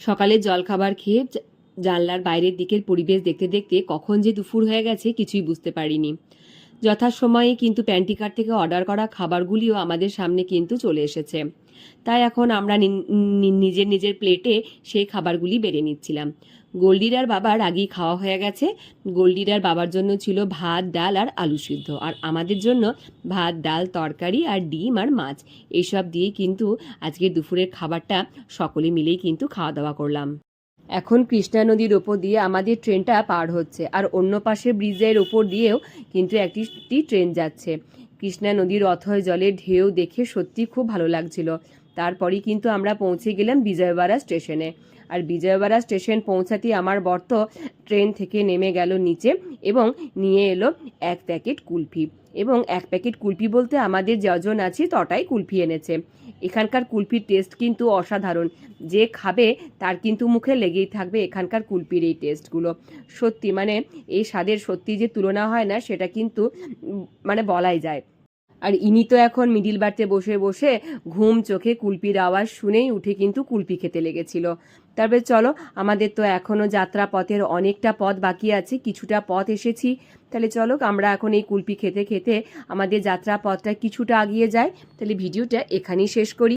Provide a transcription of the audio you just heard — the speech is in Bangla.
সকালে জলখাবার খেয়ে জানলার বাইরের দিকের পরিবেশ দেখতে দেখতে কখন যে দুপুর হয়ে গেছে কিছুই বুঝতে পারিনি। যথাসময়ে কিন্তু প্যান্টিকার থেকে অর্ডার করা খাবারগুলিও আমাদের সামনে কিন্তু চলে এসেছে। তাই এখন আমরা নিজের নিজের প্লেটে সেই খাবারগুলি বেড়ে নিচ্ছিলাম। গোল্ডিরার বাবার আগেই খাওয়া হয়ে গেছে। গোল্ডিরার বাবার জন্য ছিল ভাত, ডাল আর আলু সিদ্ধ। আর আমাদের জন্য ভাত, ডাল, তরকারি আর ডিম আর মাছ। এইসব দিয়ে কিন্তু আজকের দুপুরের খাবারটা সকলে মিলেই কিন্তু খাওয়া দাওয়া করলাম। এখন কৃষ্ণা নদীর ওপর দিয়ে আমাদের ট্রেনটা পার হচ্ছে, আর অন্য পাশে ব্রিজের ওপর দিয়েও কিন্তু একটি ট্রেন যাচ্ছে। কৃষ্ণা নদীর অথয় জলের ঢেউ দেখে সত্যি খুব ভালো লাগছিল। তারপরেই কিন্তু আমরা পৌঁছে গেলাম বিজয়বাড়া স্টেশনে। আর বিজয়বাড়া স্টেশন পৌঁছাতেই আমার বর্ত ট্রেন থেকে নেমে গেল নিচে এবং নিয়ে এলো এক প্যাকেট কুলফি। এবং এক প্যাকেট কুলফি বলতে আমাদের যজন আছে তটাই কুলফি এনেছে। এখানকার কুলফির টেস্ট কিন্তু অসাধারণ। যে খাবে তার কিন্তু মুখে লেগেই থাকবে এখানকার কুলফির এই টেস্টগুলো। সত্যি মানে এই স্বাদের সত্যি যে তুলনা হয় না সেটা কিন্তু মানে বলাই যায়। আর ইনি তো এখন মিডিল বাড়তে বসে বসে ঘুম, চোখে কুলপির আওয়াজ শুনেই উঠে কিন্তু কুলপি খেতে লেগেছিল। তারপরে চলো, আমাদের তো এখনও যাত্রা পথের অনেকটা পথ বাকি আছে, কিছুটা পথ এসেছি। তাহলে চলো, আমরা এখন এই কুলপি খেতে খেতে আমাদের যাত্রা পথটা কিছুটা আগিয়ে যাই তাহলে ভিডিওটা এখানেই শেষ করি।